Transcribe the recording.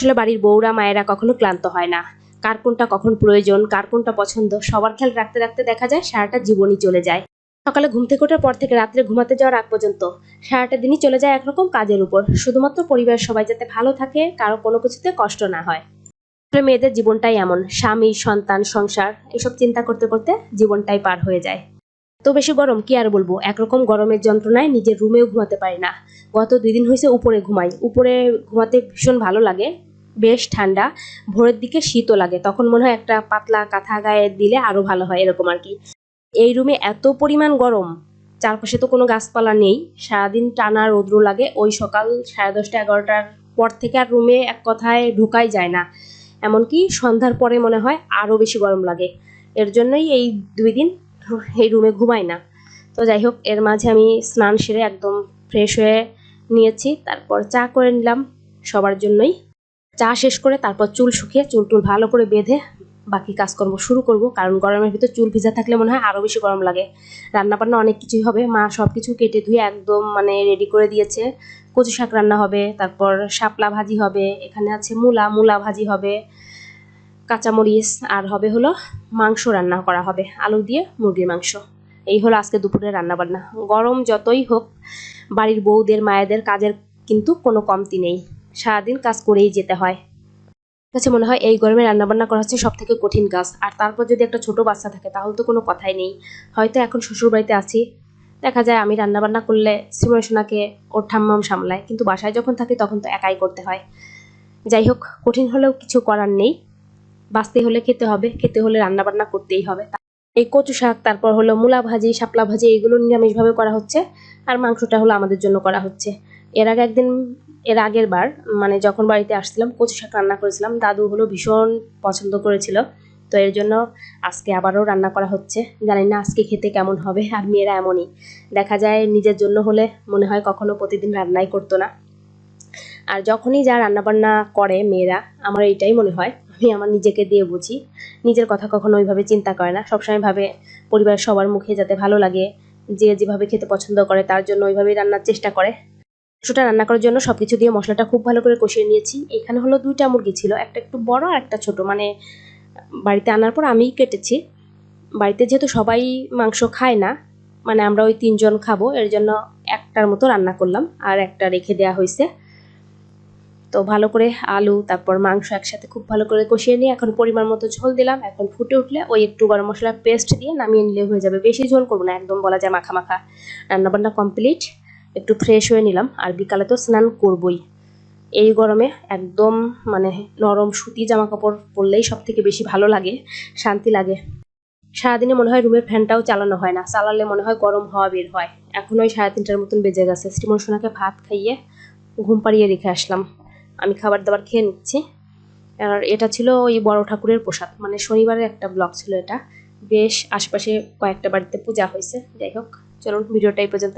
আসলে বাড়ির বউরা, মায়েরা কখনো ক্লান্ত হয় না। কার কোনটা কখন প্রয়োজন, কার কোনটা পছন্দ, সবার খেয়াল রাখতে রাখতে দেখা যায় সারাটা জীবনই চলে যায়। সকালে ঘুম থেকে ওঠার পর থেকে রাত্রে ঘুমাতে যাওয়ার আগ পর্যন্ত সারাটা দিনই চলে যায় একরকম কাজের উপর। শুধুমাত্র পরিবারের সবাই যাতে ভালো থাকে, কারও কোনো কিছুতে কষ্ট না হয়। আসলে মেয়েদের জীবনটাই এমন, স্বামী, সন্তান, সংসার, এসব চিন্তা করতে করতে জীবনটাই পার হয়ে যায়। তো বেশি গরম, কি আর বলব? একরকম গরমের যন্ত্রণায় নিজের রুমেও ঘুমাতে পারি না। গত দুই দিন হয়েছে উপরে ঘুমাই। উপরে ঘুমাতে ভীষণ ভালো লাগে। বেশ ঠান্ডা, ভোরের দিকে শীতও লাগে। তখন মনে হয় একটা পাতলা কাঁথা গায়ে দিলে আরও ভালো হয় এরকম আর কি। এই রুমে এত পরিমাণ গরম, চারপাশে তো কোনো গাছপালা নেই। সারাদিন টানা রৌদ্র লাগে, ওই সকাল সাড়ে দশটা, এগারোটার পর থেকে আর রুমে এক কথায় ঢুকাই যায় না। এমনকি সন্ধ্যার পরে মনে হয় আরও বেশি গরম লাগে। এর জন্যই এই দুই দিন এই রুমে ঘুমাই না। তো যাই হোক, এর মাঝে আমি স্নান সেরে একদম ফ্রেশ হয়ে নিয়েছি। তারপর চা করে নিলাম। সবার জন্যই চা শেষ করে তারপর চুল শুকিয়ে চুল টুল ভালো করে বেঁধে বাকি কাজকর্ম শুরু করব। কারণ গরমের ভিতর চুল ভিজা থাকলে মনে হয় আরও বেশি গরম লাগে। রান্না বান্না অনেক কিছুই হবে। মা সব কিছু কেটে ধুয়ে একদম মানে রেডি করে দিয়েছে। কচু শাক রান্না হবে, তারপর শাপলা ভাজি হবে, এখানে আছে মূলা মূলা ভাজি হবে, কাঁচামরিচ, আর হবে হলো মাংস রান্না করা হবে, আলু দিয়ে মুরগির মাংস। এই হলো আজকে দুপুরে রান্না বান্না গরম যতই হোক, বাড়ির বউদের, মায়েদের কাজের কিন্তু কোনো কমতি নেই। সারাদিন কাজ করেই যেতে হয়। কাছে মনে হয় এই গরমে রান্নাবান্না করা হচ্ছে সব থেকে কঠিন কাজ। আর তারপর যদি একটা ছোট বাচ্চা থাকে, তাহলে তো কোনো কথাই নেই। হয়তো এখন শ্বশুর বাড়িতে আছি। দেখা যায় আমি রান্নাবান্না করলে শ্রীময় সোনাকে ওর ঠাম্মাম সামলায়। কিন্তু বাসায় যখন থাকি, তখন তো একাই করতে হয়। যাই হোক, কঠিন হলেও কিছু করার নেই। বাঁচতে হলে খেতে হবে, খেতে হলে রান্নাবান্না করতেই হবে। এই কচু শাক, তারপর হলো মূলা ভাজি, শাপলা ভাজি, এগুলো নিরামিষভাবে করা হচ্ছে। আর মাংসটা হলো আমাদের জন্য করা হচ্ছে। এর আগে একদিন এর আগের বার মানে যখন বাড়িতে আসছিলাম কচু শাক রান্না করেছিলাম, দাদু হলো ভীষণ পছন্দ করেছিল। তো এর জন্য আজকে আবারও রান্না করা হচ্ছে। জানি না আজকে খেতে কেমন হবে, আর মেয়েরা এমনই। দেখা যায় নিজের জন্য হলে মনে হয় কখনো প্রতিদিন রান্নাই করতো না। আর যখনই যা রান্নাবান্না করে মেয়েরা, আমার এইটাই মনে হয়, আমি আমার নিজেকে দিয়ে বুঝি। নিজের কথা কখনো ওইভাবে চিন্তা করে না। সবসময় ভাবে পরিবারের সবার মুখে যাতে ভালো লাগে, যে যেভাবে খেতে পছন্দ করে, তার জন্য ওইভাবেই রান্নার চেষ্টা করে। মাংসটা রান্না করার জন্য সবকিছু দিয়ে মশলাটা খুব ভালো করে কষিয়ে নিয়েছি। এখানে হলো দুইটা মুরগি ছিল, একটা একটু বড় আর একটা ছোট। মানে বাড়িতে আনার পর আমিই কেটেছি। বাড়িতে যেহেতু সবাই মাংস খায় না মানে আমরা ওই তিনজন খাব, এর জন্য একটার মতো রান্না করলাম আর একটা রেখে দেওয়া হয়েছে। তো ভালো করে আলু, তারপর মাংস একসাথে খুব ভালো করে কষিয়ে নিয়ে এখন পরিমাণ মতো ঝোল দিলাম। এখন ফুটে উঠলে ওই একটু গরম মশলার পেস্ট দিয়ে নামিয়ে নিলে হয়ে যাবে। বেশি ঝোল করব না, একদম বলা যায় মাখা মাখা। রান্নাবান্না কমপ্লিট। একটু ফ্রেশ হয়ে নিলাম, আর বিকালে তো স্নান করবই। এই গরমে একদম মানে নরম সুতি জামা কাপড় পরলেই সব থেকে বেশি ভালো লাগে, শান্তি লাগে। সারাদিনে মনে হয় রুমের ফ্যানটাও চালানো হয় না, চালালে মনে হয় গরম হওয়া বের হয়। এখন ওই সাড়ে তিনটার মতন বেজে গেছে। শ্রীমন সোনাকে ভাত খাইয়ে ঘুম পাড়িয়ে রেখে আসলাম। আমি খাবার দাবার খেয়ে নিচ্ছি। আর এটা ছিল ওই বড় ঠাকুরের প্রসাদ মানে শনিবারের একটা ব্লগ ছিল এটা। বেশ আশেপাশে কয়েকটা বাড়িতে পূজা হয়েছে। যাই হোক, চলুন ভিডিওটা এই পর্যন্ত